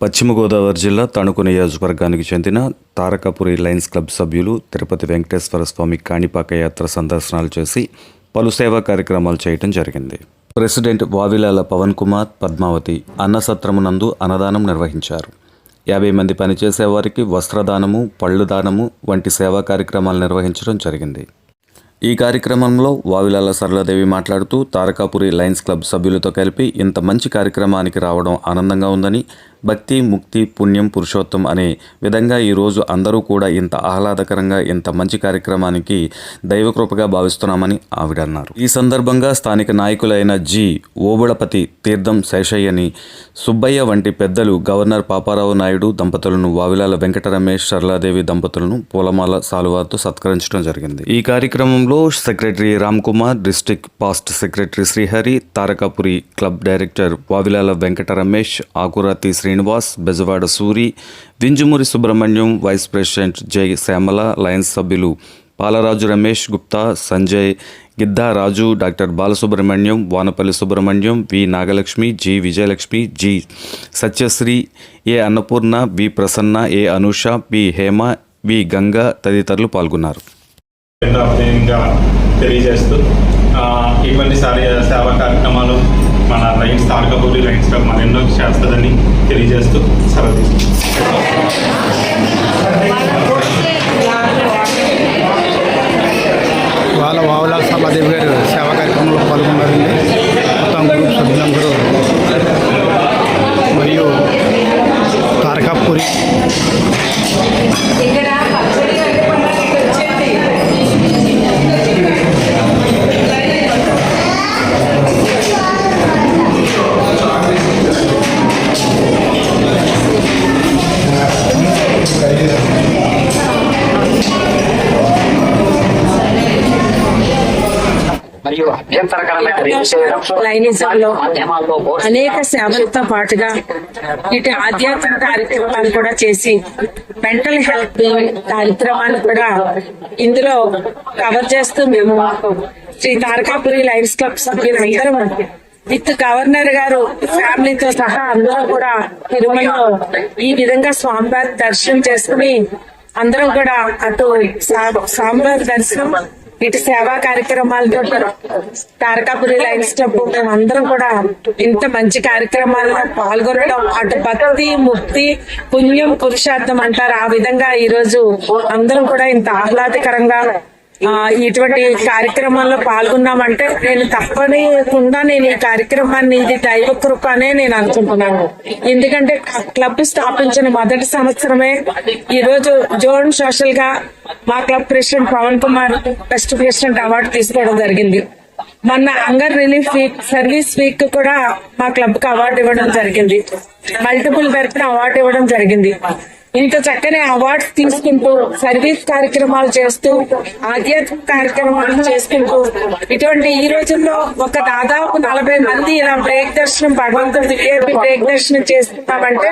పశ్చిమ గోదావరి జిల్లా తణుకు నియోజకవర్గానికి చెందిన తారకపురి లయన్స్ క్లబ్ సభ్యులు తిరుపతి వెంకటేశ్వర స్వామి కాణిపాక యాత్ర సందర్శనాలు చేసి పలు సేవా కార్యక్రమాలు చేయటం జరిగింది. ప్రెసిడెంట్ వావిలాల పవన్ కుమార్ పద్మావతి అన్నసత్రమునందు అన్నదానం నిర్వహించారు. యాభై మంది పనిచేసే వారికి వస్త్రదానము పళ్ళు దానము వంటి సేవా కార్యక్రమాలు నిర్వహించడం జరిగింది. ఈ కార్యక్రమంలో వావిలాల సరళదేవి మాట్లాడుతూ తారకాపురి లయన్స్ క్లబ్ సభ్యులతో కలిపి ఇంత మంచి కార్యక్రమానికి రావడం ఆనందంగా ఉందని భక్తి ముక్తి పుణ్యం పురుషోత్తం అనే విధంగా ఈరోజు అందరూ కూడా ఇంత ఆహ్లాదకరంగా ఇంత మంచి కార్యక్రమానికి దైవకృపగా భావిస్తున్నామని ఆవిడ అన్నారు. ఈ సందర్భంగా స్థానిక నాయకులైన జి. ఓబుళపతి తీర్థం శేషయ్యని సుబ్బయ్య వంటి పెద్దలు గవర్నర్ పాపారావు నాయుడు దంపతులను వావిలాల వెంకట రమేష్ సరళాదేవి దంపతులను పూలమాల సాలువాతో సత్కరించడం జరిగింది. ఈ కార్యక్రమంలో secretary Ram Kumar district past secretary Srihari Tarakapuri club director Vavilala Venkata Ramesh Akurathi Srinivas Bezawada Suri Vinjamuri Subrahmanyam vice president Jai. Shyamala lions సభ్యులు Palaraju Ramesh Gupta Sanjay Gidda Raju doctor Balasubrahmanyam Vanapalli Subrahmanyam V. Nagalakshmi G. Vijayalakshmi G. Satyasri A Annapurna B Prasanna A Anusha P. Hema V. Ganga తదితరులు పాల్గొన్నారు. తెలియజేస్తూ ఇటువంటి సేవా lines తారకపూరి lines club మరెన్నో చేస్తుందని తెలియజేస్తూ సెలవు తీసుకుంటాం. వాళ్ళ వావుల సభాదేవి లైనిజంలో అనేక సేవలతో పాటుగా ఇటు ఆధ్యాత్మిక కార్యక్రమాలు కూడా చేసి మెంటల్ హెల్త్ కార్యక్రమాలు కూడా ఇందులో కవర్ చేస్తూ మేము శ్రీ తారకాపురి లయన్స్ క్లబ్ సభ్యులందరం విత్ గవర్నర్ గారు ఫ్యామిలీతో సహా అందరూ కూడా తిరుమలలో ఈ విధంగా స్వామివారి దర్శనం చేసుకుని అందరం కూడా అటు స్వామివారి దర్శనం ఇటు సేవా కార్యక్రమాలతో తారకాపురి లైన్స్ క్లబ్ మేమందరం అందరం కూడా ఇంత మంచి కార్యక్రమాల్లో పాల్గొనడం అటు భక్తి ముక్తి పుణ్యం పురుషార్థం అంటారు. ఆ విధంగా ఈ రోజు అందరం కూడా ఇంత ఆహ్లాదకరంగా ఇటువంటి కార్యక్రమాల్లో పాల్గొన్నామంటే నేను తప్పనికుండా నేను ఈ కార్యక్రమాన్ని ఇది దైవ కృప అనే నేను అనుకుంటున్నాను. ఎందుకంటే క్లబ్ స్థాపించిన మొదటి సంవత్సరమే ఈ రోజు జోన్ సోషల్గా మా club president Pawan Kumar best president award తీసుకోవడం జరిగింది. మొన్న hunger relief week service week కూడా మా క్లబ్కు అవార్డు ఇవ్వడం జరిగింది. మల్టిపుల్ తరఫున అవార్డు ఇవ్వడం జరిగింది. ఇంత చక్కని అవార్డ్స్ తీసుకుంటూ సర్వీస్ కార్యక్రమాలు చేస్తూ ఆధ్యాత్మిక కార్యక్రమాలు చేసుకుంటూ ఇటువంటి ఈ రోజుల్లో ఒక దాదాపు నలభై మంది ఇలా బ్రేక్ దర్శనం భగవంతుడి విఐపి బ్రేక్ దర్శనం చేస్తున్నామంటే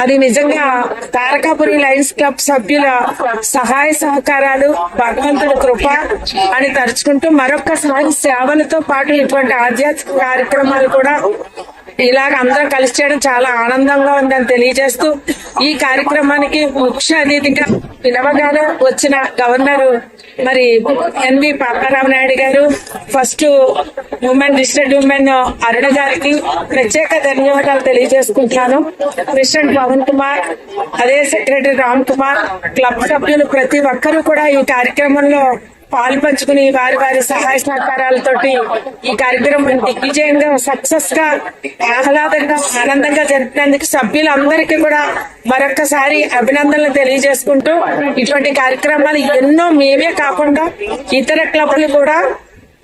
అది నిజంగా తారకాపురి లయన్స్ క్లబ్ సభ్యుల సహాయ సహకారాలు భగవంతుడి కృప అని తరుచుకుంటూ మరొక్కసారి సేవలతో పాటు ఇటువంటి ఆధ్యాత్మిక కార్యక్రమాలు కూడా ఇలాగ అందరం కలిసి చేయడం చాలా ఆనందంగా ఉందని తెలియజేస్తూ ఈ కార్యక్రమానికి ముఖ్య అతిథిగా పిలవగానే వచ్చిన గవర్నర్ మరి N V Paparao Naidu garu first women district women Aruna గారికి ప్రత్యేక ధన్యవాదాలు తెలియజేసుకుంటున్నాను. ప్రెసిడెంట్ పవన్ కుమార్ అదే సెక్రటరీ రామ్ కుమార్ క్లబ్ సభ్యులు ప్రతి ఒక్కరూ కూడా ఈ కార్యక్రమంలో పాలు పంచుకుని వారి వారి సహాయ సహకారాలతోటి ఈ కార్యక్రమం దిగ్విజయంగా సక్సెస్గా ఆహ్లాదంగా ఆనందంగా జరిపినందుకు సభ్యులందరికీ కూడా మరొక్కసారి అభినందనలు తెలియజేసుకుంటూ ఇటువంటి కార్యక్రమాలు ఎన్నో మేమే కాకుండా ఇతర క్లబ్లు కూడా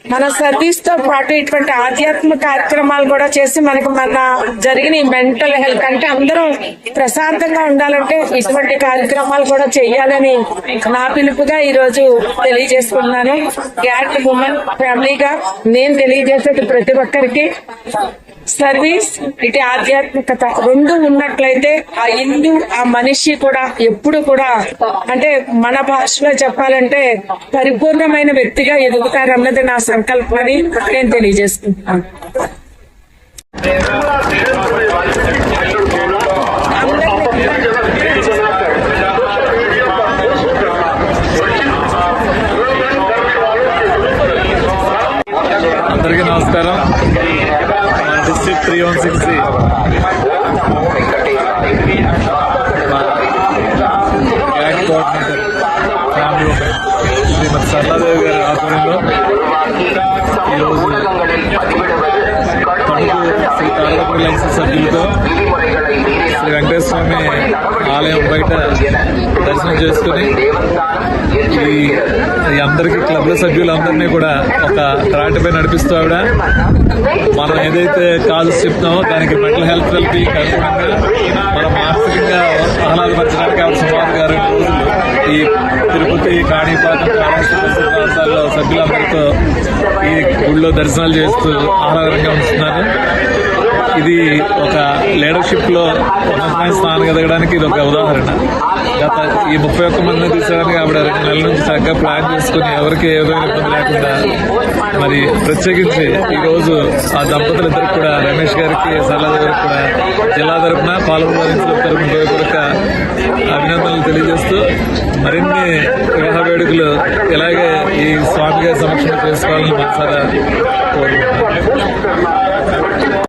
మన సర్వీస్తో పాటు ఇటువంటి ఆధ్యాత్మిక కార్యక్రమాలు కూడా చేసి మనకు మన జరిగిన ఈ మెంటల్ హెల్త్ అంటే అందరం ప్రశాంతంగా ఉండాలంటే ఇటువంటి కార్యక్రమాలు కూడా చేయాలని నా పిలుపుగా ఈ రోజు తెలియజేసుకున్నాను. గ్యాట్ ఉమెన్ ఫ్యామిలీగా నేను తెలియజేసేది ప్రతి ఒక్కరికి. సర్వీస్ ఇటు ఆధ్యాత్మికత రెండు ఉన్నట్లయితే ఆ ఇల్లు ఆ మనిషి కూడా ఎప్పుడు కూడా అంటే మన భాషలో చెప్పాలంటే పరిపూర్ణమైన వ్యక్తిగా ఎదుగుతారన్నది నా సంకల్పం అని నేను తెలియజేసుకుంటున్నాను. అంబులెన్స్ సభ్యులతో శ్రీ వెంకటేశ్వర స్వామి ఆలయం బయట దర్శనం చేసుకుని ఈ అందరికీ క్లబ్ల సభ్యులందరినీ కూడా ఒక త్రాటిపై నడిపిస్తూ ఆవిడ. మనం ఏదైతే కాజెస్ చెప్తామో దానికి మెంటల్ హెల్త్ వెల్బీయింగ్ అనుగుణంగా మనం మానసికంగా ఆహ్లాదపరచడానికి ఆవిడ సుమారు గారు ఈ తిరుపతి కాణిపాకం కాళేశ్వర ప్రాంతాల్లో సభ్యులందరితో ఈ గుళ్ళో దర్శనాలు చేస్తూ ఆహ్లాదకరంగా ఉంటున్నారు. ఇది ఒక లీడర్షిప్లో ఉన్నతమైన స్థానం ఎదగడానికి ఇది ఒక ఉదాహరణ. గత ఈ ముప్పై ఒక్క మందిని తీసుకోవడానికి ఆవిడ రెండు నెలల నుంచి చక్కగా ప్లాన్ చేసుకుని ఎవరికి ఏ విధమైన ఇబ్బంది లేకుండా మరి ప్రత్యేకించి ఈ రోజు ఆ దంపతులు ఇద్దరికి కూడా రమేష్ గారికి సరళ గారికి కూడా జిల్లా తరఫున పాల్గొన తరఫున హృదయపూర్వక అభినందనలు తెలియజేస్తూ మరిన్ని వివాహ వేడుకలు ఇలాగే ఈ స్వామి గారి సమక్షంలో చేసుకోవాలని మనసారా కోరుకుంటున్నాను.